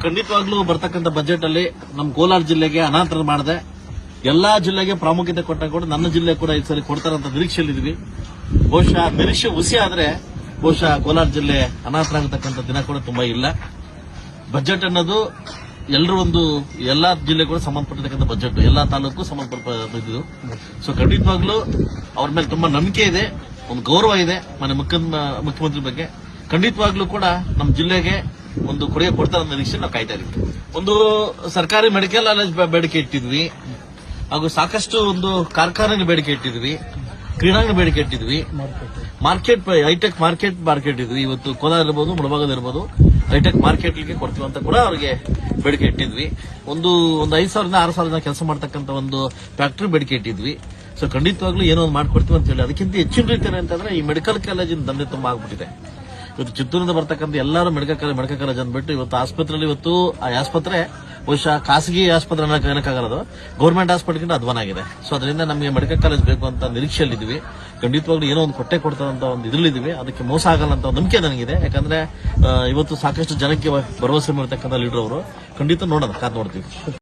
ಖಂಡಿತವಾಗ್ಲೂ ಬರ್ತಕ್ಕಂಥ ಬಜೆಟ್ ಅಲ್ಲಿ ನಮ್ಮ ಕೋಲಾರ ಜಿಲ್ಲೆಗೆ ಅನಾಥರ ಮಾಡಿದೆ. ಎಲ್ಲಾ ಜಿಲ್ಲೆಗೆ ಪ್ರಾಮುಖ್ಯತೆ ಕೊಟ್ಟ ಕೂಡ ನನ್ನ ಜಿಲ್ಲೆ ಕೂಡ ಈ ಸಲ ಕೊಡ್ತಾರಂತ ನಿರೀಕ್ಷೆಯಲ್ಲಿದ್ವಿ ಬಹುಶಃ ನಿರೀಕ್ಷೆ ಹುಸಿ ಆದ್ರೆ ಬಹುಶಃ ಕೋಲಾರ ಜಿಲ್ಲೆ ಅನಾಥರ ಆಗತಕ್ಕಂಥ ದಿನ ಕೂಡ ತುಂಬಾ ಇಲ್ಲ. ಬಜೆಟ್ ಅನ್ನೋದು ಎಲ್ಲರೂ ಒಂದು, ಎಲ್ಲಾ ಜಿಲ್ಲೆ ಕೂಡ ಸಂಬಂಧಪಟ್ಟಿರ್ತಕ್ಕಂಥ ಬಜೆಟ್ ಎಲ್ಲಾ ತಾಲೂಕು ಸಂಬಂಧಪಟ್ಟಿದ್ದು. ಸೊ ಖಂಡಿತವಾಗ್ಲೂ ಅವ್ರ ಮೇಲೆ ತುಂಬಾ ನಂಬಿಕೆ ಇದೆ, ಒಂದು ಗೌರವ ಇದೆ, ಮನೆ ಮುಖ್ಯ ಮುಖ್ಯಮಂತ್ರಿ ಬಗ್ಗೆ. ಖಂಡಿತವಾಗ್ಲೂ ಕೂಡ ನಮ್ಮ ಜಿಲ್ಲೆಗೆ ಒಂದು ಕೊಡುಗೆ ಕೊಡ್ತಾರೆ ನಿರೀಕ್ಷೆ ನಾವು ಕಾಯ್ತಾ ಇದ್ವಿ ಒಂದು ಸರ್ಕಾರಿ ಮೆಡಿಕಲ್ ಕಾಲೇಜ್ ಬೇಡಿಕೆ ಇಟ್ಟಿದ್ವಿ. ಹಾಗೂ ಸಾಕಷ್ಟು ಒಂದು ಕಾರ್ಖಾನೆ ಬೇಡಿಕೆ ಇಟ್ಟಿದ್ವಿ. ಕ್ರೀಡಾಂಗಣ ಬೇಡಿಕೆ ಇಟ್ಟಿದ್ವಿ. Market hi tech market market ಇದ್ವಿ. ಇವತ್ತು ಕೋಲಾರ ಇರ್ಬೋದು ಮುಳಬಾಗದ ಇರ್ಬೋದು ಹೈಟೆಕ್ ಮಾರ್ಕೆಟ್ಗೆ ಕೊಡ್ತೀವಿ ಅಂತ ಕೂಡ ಅವರಿಗೆ ಬೇಡಿಕೆ ಇಟ್ಟಿದ್ವಿ. ಒಂದು ಒಂದು ಐದು ಸಾವಿರದಿಂದ ಆರು ಸಾವಿರದ ಕೆಲಸ ಮಾಡ್ತಕ್ಕಂಥ ಒಂದು ಫ್ಯಾಕ್ಟರಿ ಬೇಡಿಕೆ ಇಟ್ಟಿದ್ವಿ. ಸೊ ಖಂಡಿತವಾಗ್ಲೂ ಏನೋ ಒಂದು ಮಾಡಿಕೊಡ್ತೀವಿ ಅಂತ ಹೇಳಿ ಅದಕ್ಕಿಂತ ಹೆಚ್ಚಿನ ರೀತಿಯಲ್ಲಿ ಅಂತಂದ್ರೆ ಈ ಮೆಡಿಕಲ್ ಕಾಲೇಜಿನ ದಂಧೆ ತುಂಬಾ ಆಗ್ಬಿಟ್ಟಿದೆ. ಇವತ್ತು ಚಿತ್ತೂರಿಂದ ಬರ್ತಕ್ಕಂಥ ಎಲ್ಲರೂ ಮೆಡಿಕಲ್ ಮೆಡಿಕಲ್ ಕಾಲೇಜ್ ಅಂದ್ಬಿಟ್ಟು ಇವತ್ತು ಆಸ್ಪತ್ರೆಯಲ್ಲಿ ಇವತ್ತು, ಆ ಆಸ್ಪತ್ರೆ, ಬಹುಶಃ ಖಾಸಗಿ ಆಸ್ಪತ್ರೆ ಅನ್ನೋಕೆ ಏನಕ್ಕಾಗಲ್ಲ ಗೌರ್ಮೆಂಟ್ ಆಸ್ಪತ್ರೆಗಿಂತ ಅಧ್ವಾನ ಆಗಿದೆ ಸೊ ಅದರಿಂದ ನಮಗೆ ಮೆಡಿಕಲ್ ಕಾಲೇಜ್ ಬೇಕು ಅಂತ ನಿರೀಕ್ಷೆಯಲ್ಲಿದ್ದೀವಿ. ಖಂಡಿತವಾಗ್ಲೂ ಏನೋ ಒಂದು ಕೊಟ್ಟೆ ಕೊಡ್ತಾರಂತ ಒಂದು ಇದ್ರಲ್ಲಿದ್ದೀವಿ. ಅದಕ್ಕೆ ಮೋಸ ಆಗಲ್ಲ ಅಂತ ನಂಬಿಕೆ ನನಗಿದೆ. ಯಾಕಂದ್ರೆ ಇವತ್ತು ಸಾಕಷ್ಟು ಜನಕ್ಕೆ ಭರವಸೆ ಮಾಡಿರ್ತಕ್ಕಂಥ ಲೀಡರ್ ಅವರು. ಖಂಡಿತ ನೋಡೋಣ, ಕಾದ್ ನೋಡ್ತೀವಿ.